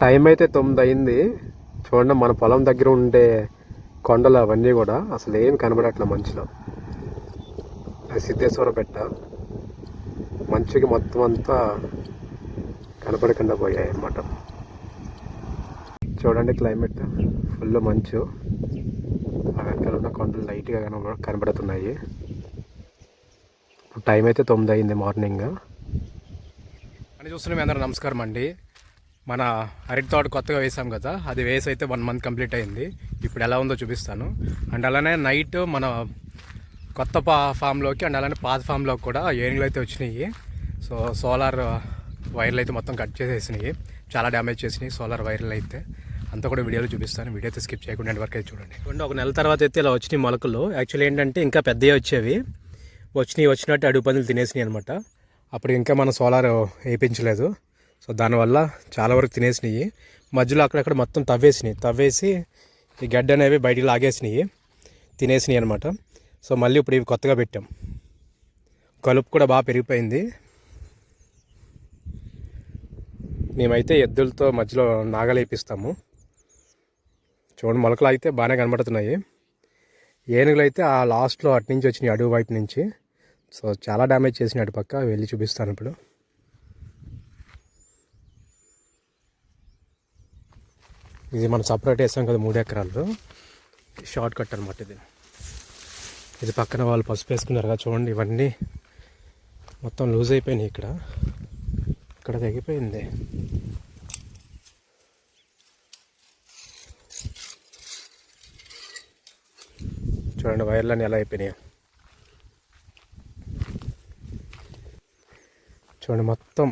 Time అయితే తొమ్మిది అయింది చూడండి మన పొలం దగ్గర ఉండే కొండలు అవన్నీ కూడా అసలు ఏం కనబడట్లే మంచులో. అది సిద్ధేశ్వర పెట్ట మంచుకి మొత్తం అంతా కనపడకుండా పోయాయి అన్నమాట చూడండి క్లైమేట్. ఫుల్ మంచు. ఆ వెనకాల ఉన్న కొండలు లైట్గా కనబ కనబడుతున్నాయి. టైం అయితే తొమ్మిది అయింది మార్నింగ్. అని చూస్తున్నాం అందరూ నమస్కారం అండి మన అరటి తోట కొత్తగా వేసాం కదా అది వేసి అయితే వన్ మంత్ కంప్లీట్ అయింది. ఇప్పుడు ఎలా ఉందో చూపిస్తాను. అండ్ అలానే నైట్ మన కొత్త పా ఫామ్లోకి అండ్ అలానే పాత ఫామ్లోకి కూడా ఏనుగులు అయితే వచ్చినాయి. సో సోలార్ వైర్లు అయితే మొత్తం కట్ చేసేసినాయి. చాలా డ్యామేజ్ చేసినాయి సోలార్ వైర్లు అయితే. అంతా కూడా వీడియోలో చూపిస్తాను. వీడియో అయితే స్కిప్ చేయకుండా వరకు అయితే చూడండి. చూడండి ఒక నెల తర్వాత అయితే ఇలా వచ్చినాయి మొలకలు. యాక్చువల్లీ ఏంటంటే ఇంకా పెద్దవి వచ్చేవి. వచ్చినాయి వచ్చినట్టు అడుగు పందులు తినేసినాయి అనమాట అప్పుడు ఇంకా మనం సోలార్ వేయించలేదు సో దానివల్ల చాలా వరకు తినేసినాయి. మధ్యలో అక్కడక్కడ మొత్తం తవ్వేసినాయి. తవ్వేసి ఈ గడ్డ అనేవి బయటికి లాగేసినాయి. తినేసినాయి అనమాట సో మళ్ళీ ఇప్పుడు ఇవి కొత్తగా పెట్టాం. కలుపు కూడా బాగా పెరిగిపోయింది. మేమైతే ఎద్దులతో మధ్యలో నాగలేపిస్తాము చూడండి మొలకలు అయితే బాగానే కనబడుతున్నాయి. ఏనుగులు అయితే ఆ లాస్ట్లో అటు నుంచి వచ్చినాయి అడుగు వైపు నుంచి. సో చాలా డ్యామేజ్ చేసినాయి అటు పక్క వెళ్ళి చూపిస్తాను ఇప్పుడు. ఇది మనం సపరేట్ వేసాం కదా మూడు ఎకరాలు. షార్ట్ కట్ అనమాట ఇది. ఇది పక్కన వాళ్ళు పసుపు వేసుకున్నారు కదా చూడండి ఇవన్నీ మొత్తం లూజ్ అయిపోయినాయి ఇక్కడ. ఇక్కడ తెగిపోయింది. చూడండి వైర్లన్నీ ఎలా అయిపోయినాయి. చూడండి మొత్తం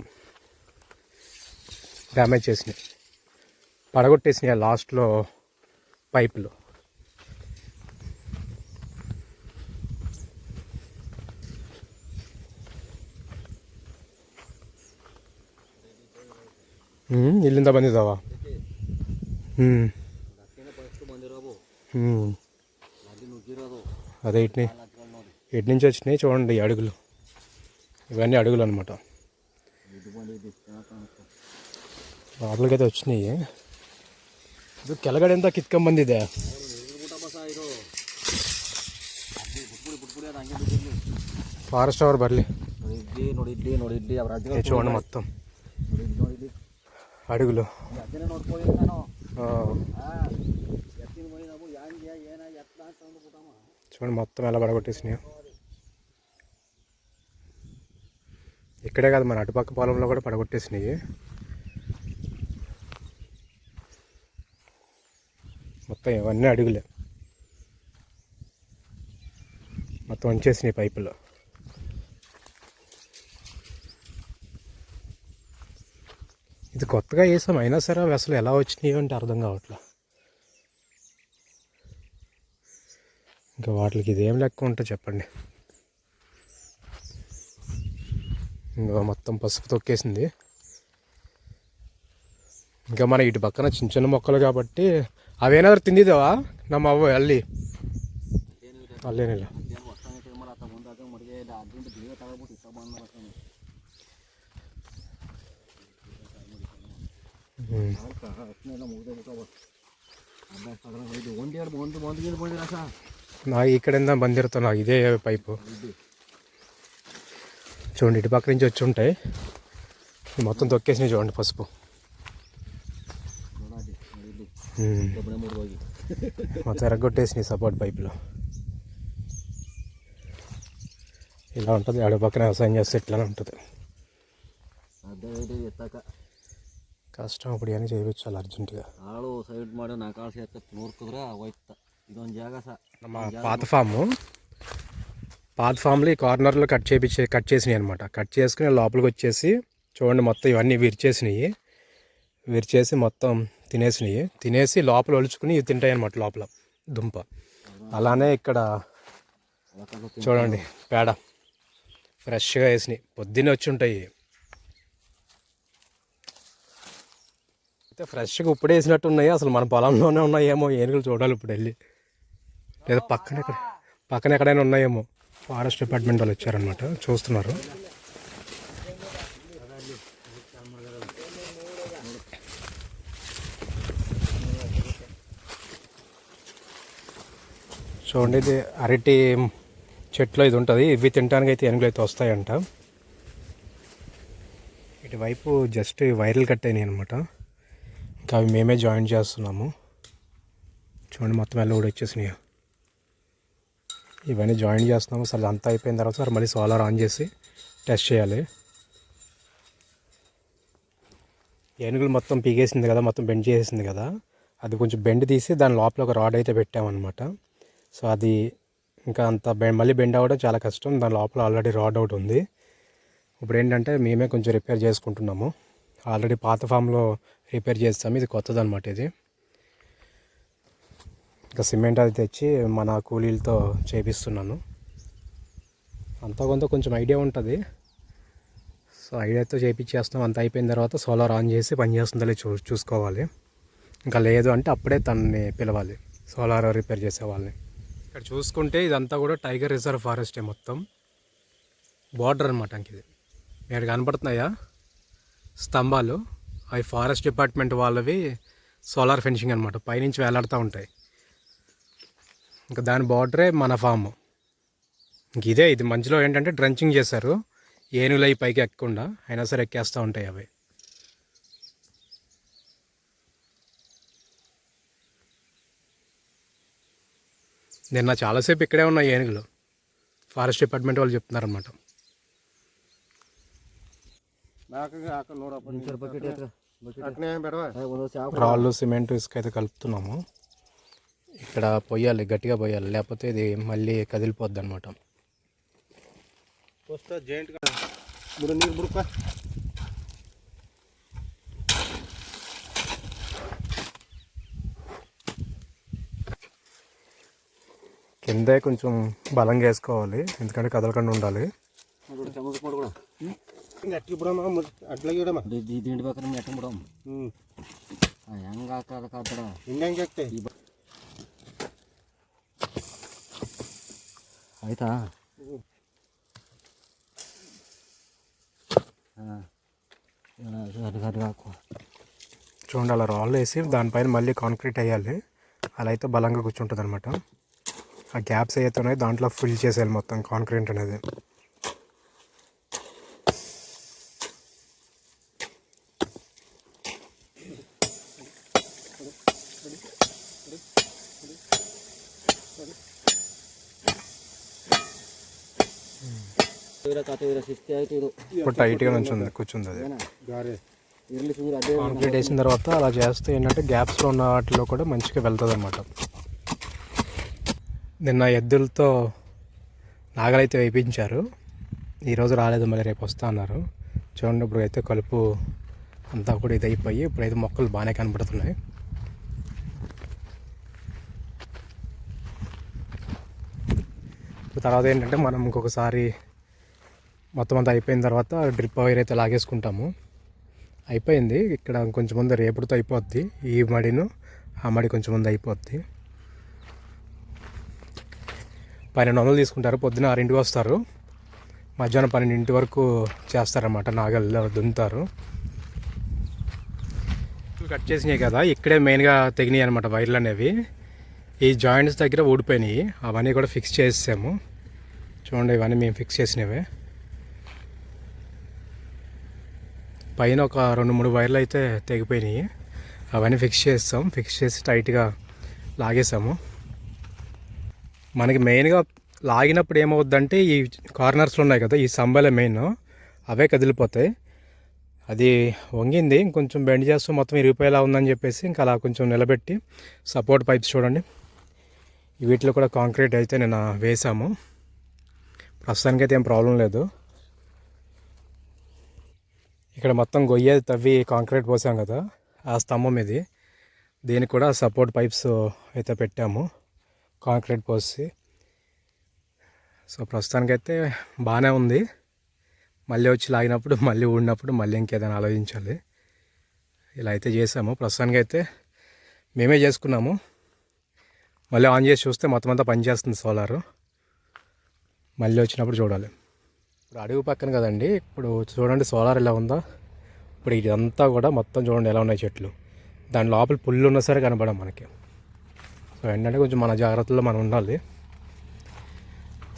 డ్యామేజ్ చేసినాయి. పడగొట్టేసినాయి లాస్ట్లో పైపులు ಹ್ಮ್ ಇಲ್ಲಿಂದ ಬಂದಿದ್ದಾವ ಹ್ಞೂ ಹ್ಞೂ అదే ఇట్ని ఇటు నుంచి వచ్చినాయి చూడండి ఈ అడుగులు ఇవన్నీ అడుగులు అనమాట లోపలికైతే వచ్చినాయి ಇದು ಕೆಳಗಡೆ ಅಂತ ಕಿತ್ಕೊಂಬಂದಿದೆ ಫಾರೆಸ್ಟ್ ಅವ್ರು ಬರಲಿ ನೋಡಿದ್ಲಿ ನೋಡಿದ್ಲಿ ನೋಡಿದ್ಲಿ ಅವ್ರ ಅಜ್ಜ చూడండి మొత్తం ನೋಡಿದ್ಲಿ ನೋಡಿದ್ಲಿ అడుగులు ಅಜ್ಜನೇ ನೋಡ್ಕೊಳ್ಳಿ ನಾನು ఆ, ಆ, ಎತ್ತಿನ ಮೈ ನಾವು ಯಾಂಗೆ ಏನ ಎತ್ತ ಅಂತ ಅಂದ್ಬಿಟ್ಟಮ್ಮ చూడండి మొత్తం ఎలా పడగొట్టేసినాయి ఇక్కడే కాదు మన అటుపక్క పొలంలో కూడా పడగొట్టేసినాయి మొత్తం ఇవన్నీ అడుగులే. మొత్తం వంచేసినాయి పైపులో. ఇది కొత్తగా వేసాం అయినా సరే అవి అసలు ఎలా వచ్చినాయో అంటే అర్థం కావట్లే. ఇంకా వాటికి ఇదేం లెక్క ఉంటే చెప్పండి. ఇంకా మొత్తం పసుపు తొక్కేసింది. ఇంకా మన ఇటు పక్కన చిన్న చిన్న మొక్కలు కాబట్టి ಅವೇನಾದ್ರೂ ತಿಂದಿದ್ದಾವ? ನಮ್ಮ ಅವ ಅಲ್ಲಿ. ಅಲ್ಲೇನಿಲ್ಲ. ನಾ ಈ ಕಡೆಯಿಂದ ಬಂದಿರ್ತಾವ ನಾ ಇದೇ ಪೈಪು. చూడండి ఇటు పక్క నుంచి వచ్చి ఉంటాయి మొత్తం తొక్కేసినాయి చెరగొట్టేసినాయి సపోర్ట్ పైపులో ఇలా ఉంటుంది ఆడ పక్కన వ్యవసాయం చేస్తే ఇట్లానే ఉంటుంది. కష్టం అప్పుడు ఇవన్నీ చేయించాలి అర్జెంటుగా. మాడు మా పాత ఫాము పాత ఫామ్లో ఈ కార్నర్లో కట్ చేపించే కట్ చేసినాయి అనమాట కట్ చేసుకుని లోపలికి వచ్చేసి చూడండి మొత్తం ఇవన్నీ విరిచేసినాయి. విరిచేసి మొత్తం తినేసినాయి. తినేసి లోపల ఒలుచుకుని ఇవి తింటాయి అనమాట లోపల. దుంప. అలానే ఇక్కడ చూడండి పేడ. ఫ్రెష్గా వేసినాయి. పొద్దున్నే వచ్చి ఉంటాయి. అయితే ఫ్రెష్గా ఇప్పుడే వేసినట్టు ఉన్నాయి. అసలు మన పొలంలోనే ఉన్నాయేమో. ఏనుగులు చూడాలి ఇప్పుడు వెళ్ళి. లేదా పక్కన ఎక్కడ పక్కన ఎక్కడైనా ఉన్నాయేమో. ఫారెస్ట్ డిపార్ట్మెంట్ వాళ్ళు వచ్చారనమాట చూస్తున్నారు. చూడండి ఇది అరటి చెట్లు ఇది ఉంటుంది. ఇవి తినడానికి అయితే ఏనుగులు అయితే వస్తాయంట. ఇటువైపు జస్ట్ వైరల్ కట్ అయినాయి అనమాట ఇంకా అవి మేమే జాయిన్ చేస్తున్నాము. చూడండి మొత్తం ఎలా కూడా వచ్చేసినాయి. ఇవన్నీ జాయిన్ చేస్తున్నాము. అసలు అంతా అయిపోయిన తర్వాత సార్ మళ్ళీ సోలార్ ఆన్ చేసి టెస్ట్ చేయాలి. ఏనుగులు మొత్తం పీగేసింది కదా మొత్తం బెండ్ చేసేసింది కదా. అది కొంచెం బెండ్ తీసి దాని లోపల ఒక రాడ్ అయితే పెట్టామన్నమాట. సో అది ఇంకా అంత బెండ్ మళ్ళీ బెండ్ అవ్వడం చాలా కష్టం. దాని లోపల ఆల్రెడీ రాడ్ అవుట్ ఉంది. ఇప్పుడు ఏంటంటే మేమే కొంచెం రిపేర్ చేసుకుంటున్నాము. ఆల్రెడీ పాత ఫామ్లో రిపేర్ చేస్తాము. ఇది కొత్తది అనమాట ఇది. ఇంకా సిమెంట్ అది తెచ్చి మన కూలీలతో చేపిస్తున్నాను. అంతా కొంత కొంచెం ఐడియా ఉంటుంది. సో ఐడియాతో చేపించేస్తాం అంత అయిపోయిన తర్వాత సోలార్ ఆన్ చేసి పని చేస్తుందో చూ చూసుకోవాలి. ఇంకా లేదు అంటే అప్పుడే తనని పిలవాలి. సోలార్ రిపేర్ చేసే వాళ్ళని. ఇక్కడ చూసుకుంటే ఇదంతా కూడా టైగర్ రిజర్వ్ ఫారెస్టే మొత్తం. బార్డర్ అనమాట ఇంక ఇది. ఇక్కడ కనపడుతున్నాయా? స్తంభాలు. అవి ఫారెస్ట్ డిపార్ట్మెంట్ వాళ్ళవి సోలార్ ఫెన్సింగ్ అనమాట పైనుంచి వేలాడుతూ ఉంటాయి. ఇంకా దాని బార్డరే మన ఫామ్. ఇంక ఇదే ఇది మధ్యలో ఏంటంటే డ్రంచింగ్ చేశారు. ఏనుగులు అవి పైకి ఎక్కకుండా అయినా సరే ఎక్కేస్తూ ఉంటాయి అవి. నిన్న చాలాసేపు ఇక్కడే ఉన్నాయి ఏనుగులు. ఫారెస్ట్ డిపార్ట్మెంట్ వాళ్ళు చెప్తున్నారన్నమాట. రాళ్ళు సిమెంట్ ఇసుక అయితే కలుపుతున్నాము. ఇక్కడ పొయ్యాలి గట్టిగా పొయ్యాలి లేకపోతే ఇది మళ్ళీ కదిలిపోద్ది అనమాట కిందే కొంచెం బలంగా వేసుకోవాలి ఎందుకంటే కదలకుండా ఉండాలి చమచుకోడు కూడా అట్టి బుడమా అట్లాగే ఇడమా దీంటి పక్కన మెట్టం కూడా ಹೆಂಗ ಹಾಕದ ಕಾತಡ ಹಿಂಗೆ ಆಗ್ತೇ ಆಯ್ತಾ ಹಾಂ ಸರಿ ಸರಿ ಹಾಕು చూడండి అలా రాళ్ళు వేసి దానిపైన మళ్ళీ కాంక్రీట్ వేయాలి అలా అయితే బలంగా కూర్చుంటుంది అనమాట ఆ గ్యాప్స్ అయితే ఉన్నాయి దాంట్లో ఫిల్ చేసేయాలి మొత్తం కాంక్రీట్ అనేది. టైట్గా కూర్చుంది అది. కాంక్రీట్ వేసిన తర్వాత అలా చేస్తే ఏంటంటే గ్యాప్స్లో ఉన్న వాటిలో కూడా మంచిగా వెళ్తుంది అన్నమాట నిన్న ఎద్దులతో నాగలైతే వేయించారు ఈరోజు రాలేదు మళ్ళీ రేపు వస్తా అన్నారు. చూడండి ఇప్పుడు అయితే కలుపు అంతా కూడా ఇది అయిపోయి ఇప్పుడైతే మొక్కలు బాగానే కనబడుతున్నాయి. ఇప్పుడు తర్వాత ఏంటంటే మనం ఇంకొకసారి మొత్తం అంతా అయిపోయిన తర్వాత డ్రిప్ వైర్ అయితే లాగేసుకుంటాము. అయిపోయింది. ఇక్కడ కొంచెం ముందు రేపుడుతో అయిపోద్ది. ఈ మడిను ఆ మడి కొంచెం ముందు అయిపోద్ది. పన్నెండు వందలు తీసుకుంటారు పొద్దున ఆరింటికి వస్తారు. మధ్యాహ్నం పన్నెండింటి వరకు చేస్తారన్నమాట నాగల్లో దున్నుతారు. కట్ చేసినాయి కదా ఇక్కడే మెయిన్గా తెగినాయి అనమాట వైర్లు అనేవి. ఈ జాయింట్స్ దగ్గర ఊడిపోయినాయి అవన్నీ కూడా ఫిక్స్ చేసాము చూడండి ఇవన్నీ మేము ఫిక్స్ చేసినవే. పైన ఒక రెండు మూడు వైర్లు అయితే తెగిపోయినాయి. అవన్నీ ఫిక్స్ చేస్తాం ఫిక్స్ చేసి టైట్గా లాగేసాము. మనకి మెయిన్గా లాగినప్పుడు ఏమవుద్దంటే ఈ కార్నర్స్లో ఉన్నాయి కదా ఈ సంబలే మెయిన్ అవే కదిలిపోతాయి. అది వంగింది ఇంకొంచెం బెండ్ చేస్తూ మొత్తం ఇరిగిపోయేలా ఉందని చెప్పేసి ఇంకా అలా కొంచెం నిలబెట్టి సపోర్ట్ పైప్స్ చూడండి. వీటిలో కూడా కాంక్రీట్ అయితే నేను వేసాము ప్రస్తుతానికైతే ఏం ప్రాబ్లం లేదు. ఇక్కడ మొత్తం గొయ్య తవ్వి కాంక్రీట్ పోసాం కదా ఆ స్తంభం ఇది దీనికి కూడా సపోర్ట్ పైప్స్ అయితే పెట్టాము. కాంక్రీట్ పోసి. సో ప్రస్తుతానికైతే బాగానే ఉంది. మళ్ళీ వచ్చి లాగినప్పుడు మళ్ళీ ఊడినప్పుడు మళ్ళీ ఇంకేదైనా ఆలోచించాలి. ఇలా అయితే చేసాము. ప్రస్తుతానికైతే మేమే చేసుకున్నాము. మళ్ళీ ఆన్ చేసి చూస్తే మొత్తం అంతా పనిచేస్తుంది సోలారు. మళ్ళీ వచ్చినప్పుడు చూడాలి. ఇప్పుడు అడుగు పక్కన కదండి ఇప్పుడు చూడండి సోలార్ ఎలా ఉందో. ఇప్పుడు ఇదంతా కూడా మొత్తం చూడండి ఎలా ఉన్నాయి చెట్లు. దాని లోపల పుల్లు ఉన్నా సరే మనకి. ఏంటంటే కొంచెం మన జాగ్రత్తలో మనం ఉండాలి.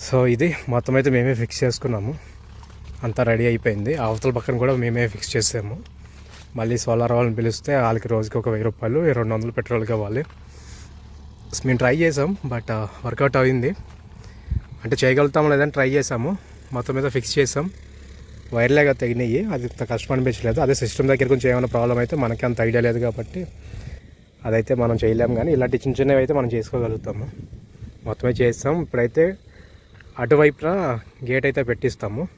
సో ఇది మొత్తం అయితే మేమే ఫిక్స్ చేసుకున్నాము. అంతా రెడీ అయిపోయింది. అవతల పక్కన కూడా మేమే ఫిక్స్ చేసాము. మళ్ళీ సోలార్ వాళ్ళని పిలిస్తే వాళ్ళకి రోజుకి ఒక వెయ్యి రూపాయలు రెండు వందలు పెట్రోల్కి కావాలి మేము ట్రై చేసాం బట్ వర్కౌట్ uh, అయింది. అంటే చేయగలుగుతాం లేదని ట్రై చేసాము. మొత్తం మీద ఫిక్స్ చేసాం. వైర్లేగా తగినాయి. అది అంత కష్టం అనిపించలేదు. అదే సిస్టమ్ దగ్గర కొంచెం ఏమైనా ప్రాబ్లం అయితే మనకి అంత ఐడియా లేదు కాబట్టి అదైతే మనం చేయలేము కానీ ఇలాంటి చిన్న చిన్నవి అయితే మనం చేసుకోగలుగుతాము. మొత్తమే చేస్తాం. ఇప్పుడైతే అటువైపున గేట్ అయితే పెట్టిస్తాము.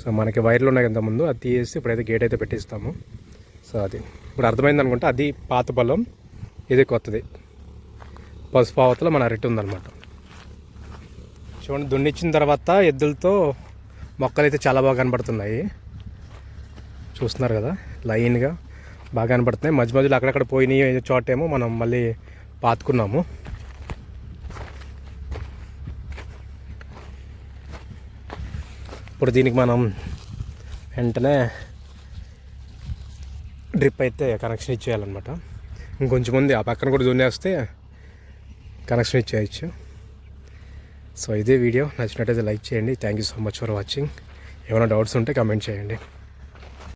సో మనకి వైర్లు ఉన్నాయి ఇంతకుముందు అది తీసి ఇప్పుడైతే గేట్ అయితే పెట్టిస్తాము. సో అది ఇప్పుడు అర్థమైంది అనుకుంటే అది పాత పొలం ఇది కొత్తది. పసుపు అవతల మన అరటి ఉందన్నమాట. చూడండి దున్నిచ్చిన తర్వాత ఎద్దులతో మొక్కలు అయితే చాలా బాగా కనబడుతున్నాయి. చూస్తున్నారు కదా లైన్గా. బాగా కనబడుతున్నాయి. మధ్య మధ్యలో అక్కడక్కడ పోయినాయి చోటేమో మనం మళ్ళీ పాతుకున్నాము. ఇప్పుడు దీనికి మనం వెంటనే డ్రిప్ అయితే కనెక్షన్ ఇచ్చేయాలన్నమాట. ఇంకొంచెం ఉంది ఆ పక్కన కూడా దున్నేస్తే కనెక్షన్ ఇచ్చేయచ్చు. సో ఇదే వీడియో. నచ్చినట్టయితే లైక్ చేయండి. Thank you so much for watching ఏమైనా డౌట్స్ ఉంటే కమెంట్ చేయండి.